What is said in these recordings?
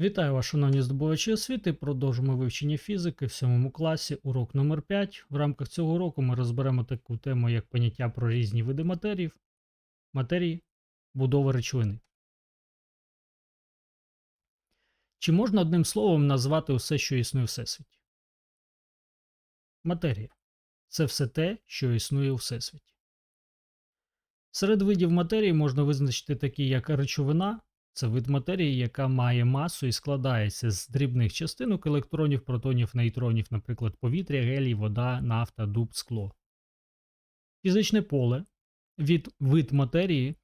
Вітаю вас, шановні здобувачі освіти. Продовжуємо вивчення фізики в сьомому класі, урок номер 5 В рамках цього уроку ми розберемо таку тему, як поняття про різні види матерії, матерії, будови речовини. Чи можна одним словом назвати усе, що існує у всесвіті? Матерія це все те, що існує у всесвіті. Серед видів матерії можна визначити такі, як речовина, це вид матерії, яка має масу і складається з дрібних частинок електронів, протонів, нейтронів, наприклад, повітря, гелій, вода, нафта, дуб, скло. Фізичне поле від вид матерії,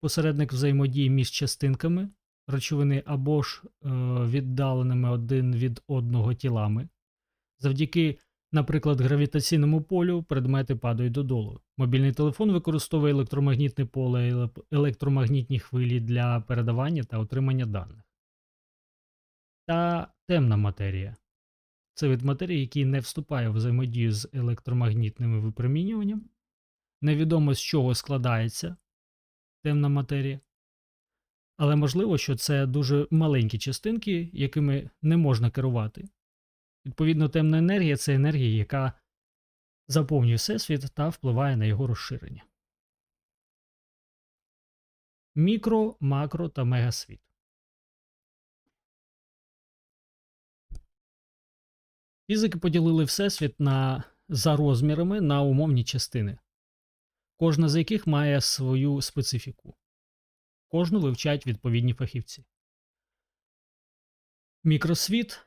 посередник взаємодії між частинками речовини або ж е, віддаленими один від одного тілами. Завдяки, наприклад, гравітаційному полю предмети падають додолу. Мобільний телефон використовує електромагнітне поле електромагнітні хвилі для передавання та отримання даних. Та темна матерія. Це вид матерії, який не вступає в взаємодію з електромагнітними випромінюванням. Невідомо з чого складається темна матерія. Але можливо, що це дуже маленькі частинки, якими не можна керувати. Відповідно, темна енергія це енергія, яка заповнює всесвіт та впливає на його розширення. Мікро, макро та мегасвіт. Фізики поділили всесвіт на, за розмірами на умовні частини, кожна з яких має свою специфіку. Кожну вивчають відповідні фахівці. Мікросвіт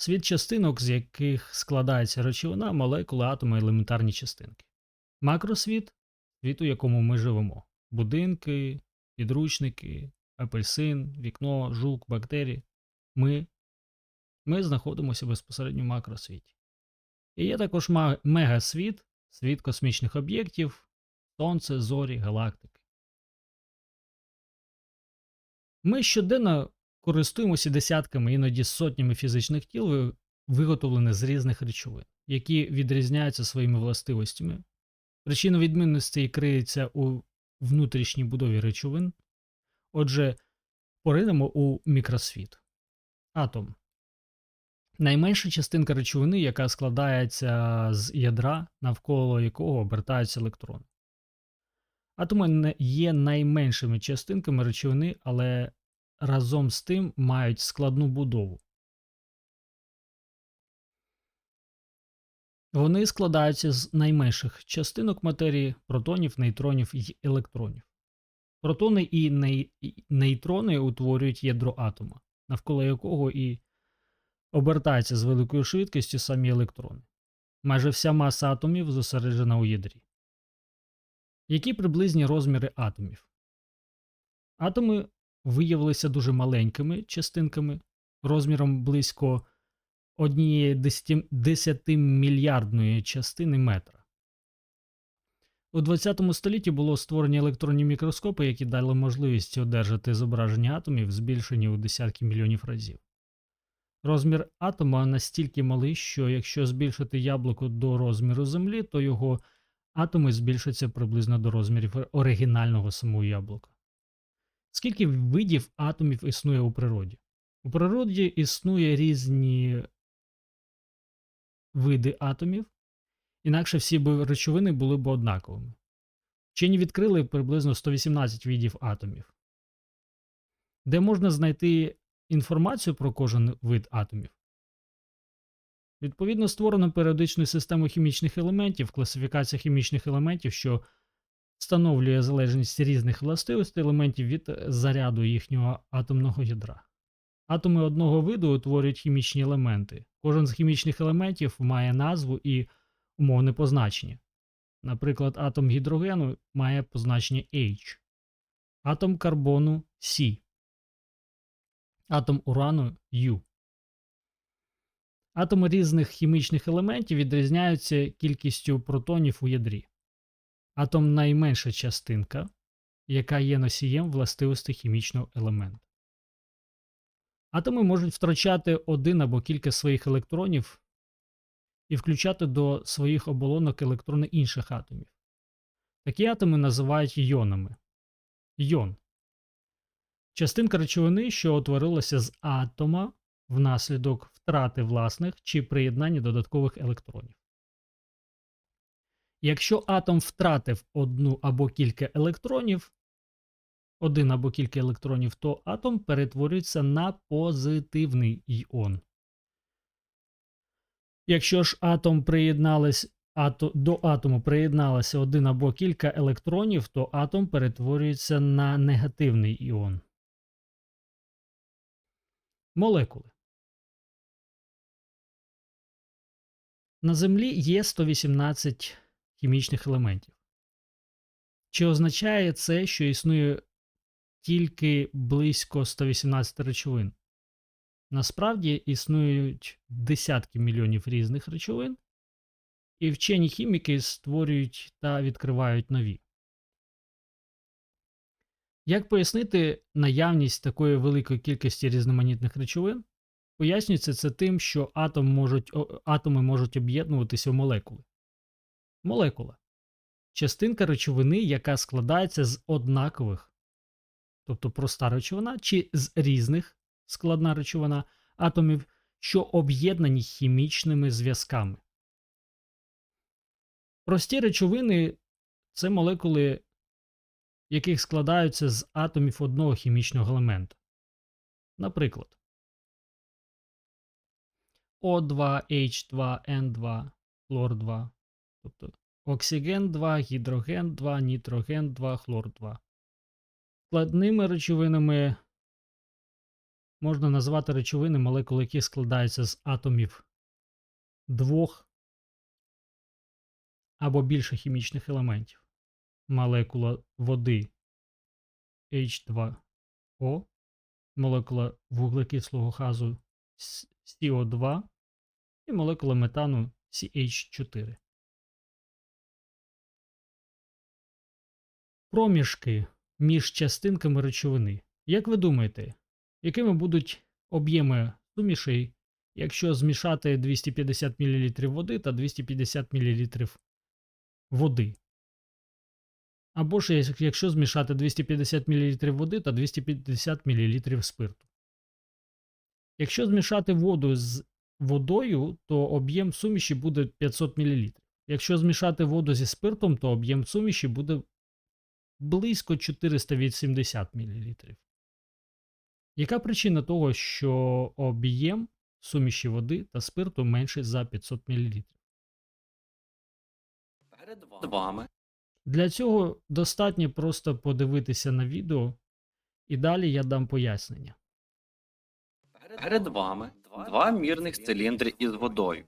світ частинок, з яких складається речовина, молекули, атоми, елементарні частинки. Макросвіт світ, у якому ми живемо: будинки, підручники, апельсин, вікно, жук, бактерії. Ми, ми знаходимося безпосередньо в макросвіті. І є також мегасвіт, світ космічних об'єктів, сонце, зорі, галактики. Ми щоденно користуємося десятками, іноді сотнями фізичних тіл, ви- виготовлених з різних речовин, які відрізняються своїми властивостями. Причина відмінності криється у внутрішній будові речовин. Отже, поринемо у мікросвіт. Атом. Найменша частинка речовини, яка складається з ядра, навколо якого обертаються електрони. Атоми є найменшими частинками речовини, але разом з тим мають складну будову. Вони складаються з найменших частинок матерії протонів, нейтронів і електронів. Протони і нейтрони утворюють ядро атома, навколо якого і обертаються з великою швидкістю самі електрони. Майже вся маса атомів зосереджена у ядрі. Які приблизні розміри атомів? Атоми виявилися дуже маленькими частинками розміром близько однієї 10 мільярдної частини метра. У 20 столітті було створені електронні мікроскопи, які дали можливість одержати зображення атомів, збільшені у десятки мільйонів разів. Розмір атома настільки малий, що якщо збільшити яблуко до розміру Землі, то його атоми збільшаться приблизно до розмірів оригінального самого яблука. Скільки видів атомів існує у природі? У природі існує різні види атомів, інакше всі б речовини були б однаковими. Вчені відкрили приблизно 118 видів атомів. Де можна знайти інформацію про кожен вид атомів? Відповідно, створено періодичну систему хімічних елементів, класифікація хімічних елементів, що встановлює залежність різних властивостей елементів від е, заряду їхнього атомного ядра. Атоми одного виду утворюють хімічні елементи. Кожен з хімічних елементів має назву і умовне позначення. Наприклад, атом гідрогену має позначення H, атом карбону C, атом урану U. Атоми різних хімічних елементів відрізняються кількістю протонів у ядрі. Атом найменша частинка, яка є носієм властивостей хімічного елементу. Атоми можуть втрачати один або кілька своїх електронів і включати до своїх оболонок електрони інших атомів. Такі атоми називають йонами. Йон Частинка речовини, що утворилася з атома внаслідок втрати власних чи приєднання додаткових електронів. Якщо атом втратив одну або кілька електронів, один або кілька електронів, то атом перетворюється на позитивний іон. Якщо ж атом приєдналась, ато, до атому приєдналося один або кілька електронів, то атом перетворюється на негативний іон. Молекули. На Землі є 118 хімічних елементів. Чи означає це, що існує тільки близько 118 речовин? Насправді існують десятки мільйонів різних речовин, і вчені хіміки створюють та відкривають нові. Як пояснити наявність такої великої кількості різноманітних речовин? Пояснюється це тим, що атом можуть, атоми можуть об'єднуватися в молекули. Молекула частинка речовини, яка складається з однакових, тобто проста речовина, чи з різних складна речовина атомів, що об'єднані хімічними зв'язками. Прості речовини це молекули, яких складаються з атомів одного хімічного елемента. Наприклад, О2, H2, N2, хлор 2, тобто оксиген 2, гідроген 2, нітроген 2, хлор 2. Складними речовинами можна назвати речовини, молекули яких складаються з атомів двох або більше хімічних елементів. Молекула води H2O, молекула вуглекислого газу CO2 і молекула метану CH4. Проміжки між частинками речовини. Як ви думаєте, якими будуть об'єми сумішей, якщо змішати 250 мл води та 250 мл води? Або ж якщо змішати 250 мл води та 250 мл спирту. Якщо змішати воду з водою, то об'єм суміші буде 500 мл. Якщо змішати воду зі спиртом, то об'єм суміші буде близько 480 мл. Яка причина того, що об'єм суміші води та спирту менший за 500 мл? Перед вами Для цього достатньо просто подивитися на відео, і далі я дам пояснення. перед вами два мірних циліндри із водою.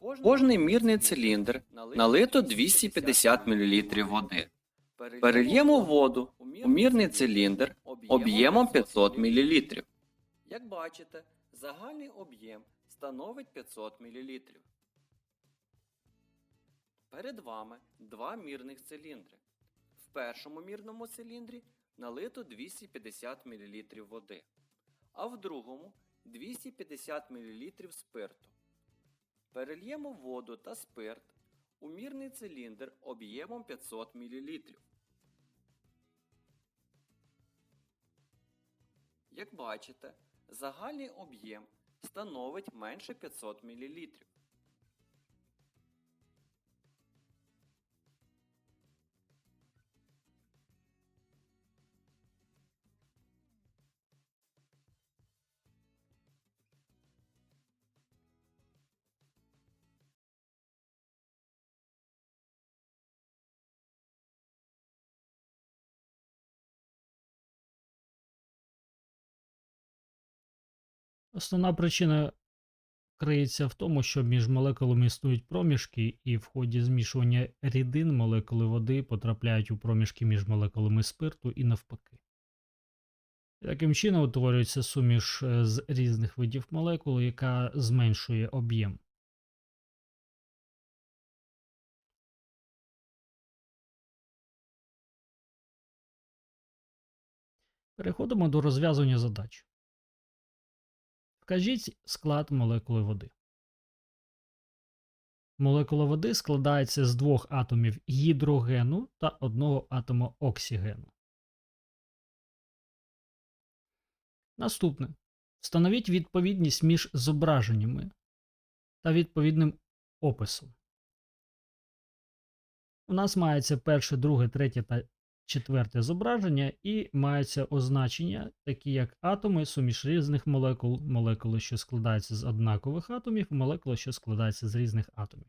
В Кожний мірний циліндр налито 250 мл води. Перельємо воду у мірний циліндр об'ємом 500 мл. Як бачите, загальний об'єм становить 500 мл. Перед вами два мірних циліндри. В першому мірному циліндрі налито 250 мл води, а в другому 250 мл спирту. Перельємо воду та спирт у мірний циліндр об'ємом 500 мл. Як бачите, загальний об'єм становить менше 500 мл. Основна причина криється в тому, що між молекулами існують проміжки, і в ході змішування рідин молекули води потрапляють у проміжки між молекулами спирту і навпаки. Таким чином утворюється суміш е, з різних видів молекул, яка зменшує об'єм. Переходимо до розв'язування задач. Вкажіть склад молекули води. Молекула води складається з двох атомів гідрогену та одного атома оксигену. Наступне. Встановіть відповідність між зображеннями та відповідним описом. У нас мається перше, друге, третє та четверте зображення, і маються означення, такі як атоми, суміш різних молекул, молекули, що складаються з однакових атомів, молекули, що складаються з різних атомів.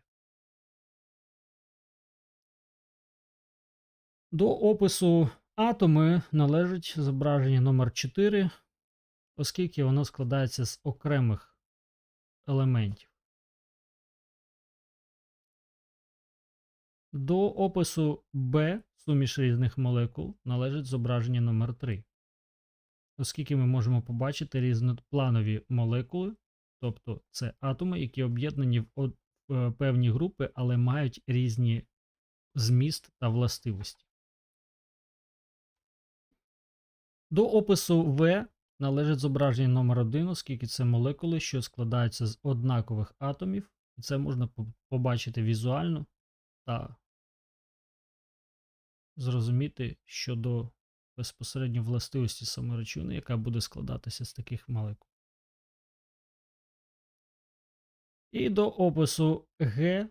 До опису атоми належить зображення номер 4 оскільки воно складається з окремих елементів. До опису Б суміш різних молекул належить зображення номер 3 оскільки ми можемо побачити різнопланові молекули, тобто це атоми, які об'єднані в певні групи, але мають різні зміст та властивості. До опису В належить зображення номер 1 оскільки це молекули, що складаються з однакових атомів, і це можна побачити візуально та зрозуміти щодо безпосередньо властивості саме речовини, яка буде складатися з таких молекул. І до опису Г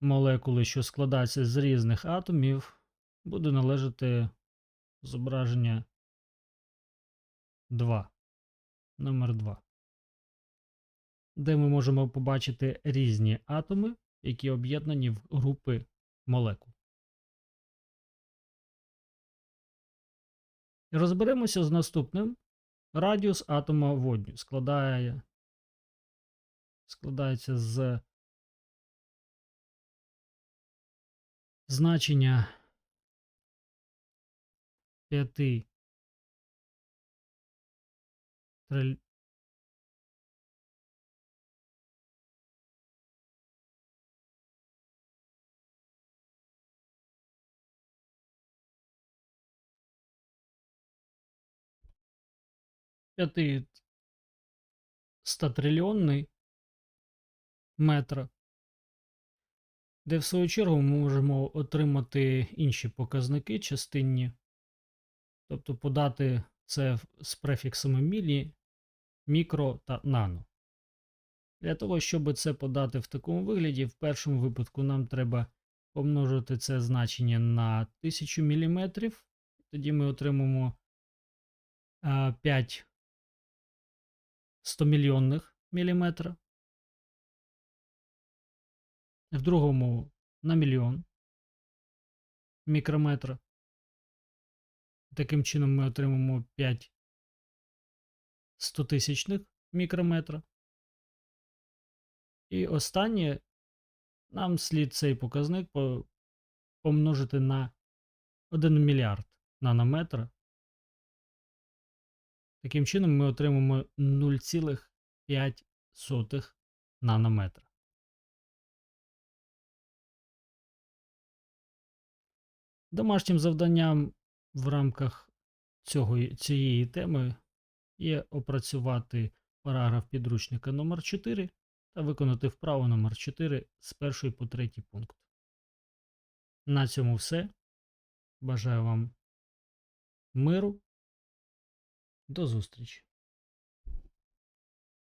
молекули, що складаються з різних атомів, буде належати зображення 2. Номер 2. Де ми можемо побачити різні атоми, які об'єднані в групи молекул. Розберемося з наступним. Радіус атома водню складає, складається з значення 5 триль... п'яти статрильйонний метра, де в свою чергу ми можемо отримати інші показники частинні, тобто подати це з префіксами мілі, мікро та нано. Для того, щоб це подати в такому вигляді, в першому випадку нам треба помножити це значення на 1000 мм. Тоді ми отримаємо 5 100 мільйонних міліметра. В другому на мільйон мікрометра. Таким чином ми отримаємо 5 стотисячних мікрометра. І останнє нам слід цей показник помножити на 1 мільярд нанометра. Таким чином ми отримаємо 0,5 нанометра. Домашнім завданням в рамках цього, цієї теми є опрацювати параграф підручника номер 4 та виконати вправу номер 4 з першої по третій пункт. На цьому все. Бажаю вам миру. До зустрічі!